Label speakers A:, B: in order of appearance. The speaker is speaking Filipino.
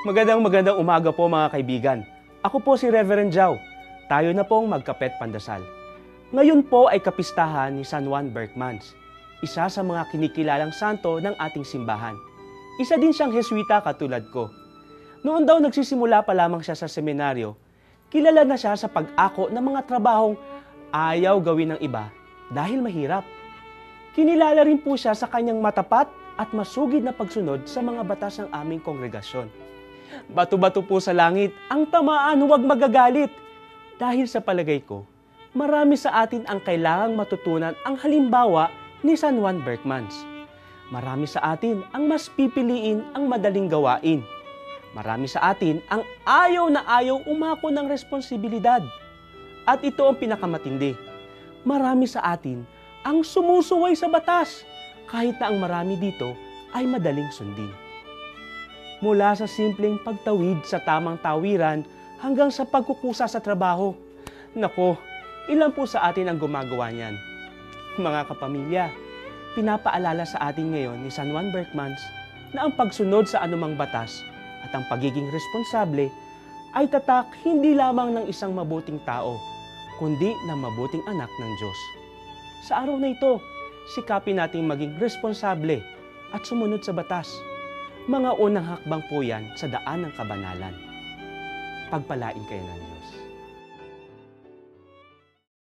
A: Magandang magandang umaga po mga kaibigan. Ako po si Reverend Jao. Tayo na pong magkapet pandasal. Ngayon po ay kapistahan ni San Juan Berkmans, isa sa mga kinikilalang santo ng ating simbahan. Isa din siyang Heswita katulad ko. Noon daw nagsisimula pa lamang siya sa seminaryo, kilala na siya sa pag-ako ng mga trabahong ayaw gawin ng iba dahil mahirap. Kinilala rin po siya sa kanyang matapat at masugid na pagsunod sa mga batas ng aming kongregasyon. Bato-bato po sa langit, ang tamaan huwag magagalit. Dahil sa palagay ko, marami sa atin ang kailangang matutunan ang halimbawa ni San Juan Berkmans. Marami sa atin ang mas pipiliin ang madaling gawain. Marami sa atin ang ayaw na ayaw umako ng responsibilidad. At ito ang pinakamatindi. Marami sa atin ang sumusuway sa batas kahit na ang marami dito ay madaling sundin. Mula sa simpleng pagtawid sa tamang tawiran hanggang sa pagkukusa sa trabaho. Nako, ilan po sa atin ang gumagawa niyan? Mga kapamilya, pinapaalala sa atin ngayon ni San Juan Berkmans na ang pagsunod sa anumang batas at ang pagiging responsable ay tatak hindi lamang ng isang mabuting tao, kundi ng mabuting anak ng Diyos. Sa araw na ito, sikapin nating maging responsable at sumunod sa batas. Mga unang hakbang po yan sa daan ng kabanalan. Pagpalain kayo ng Diyos.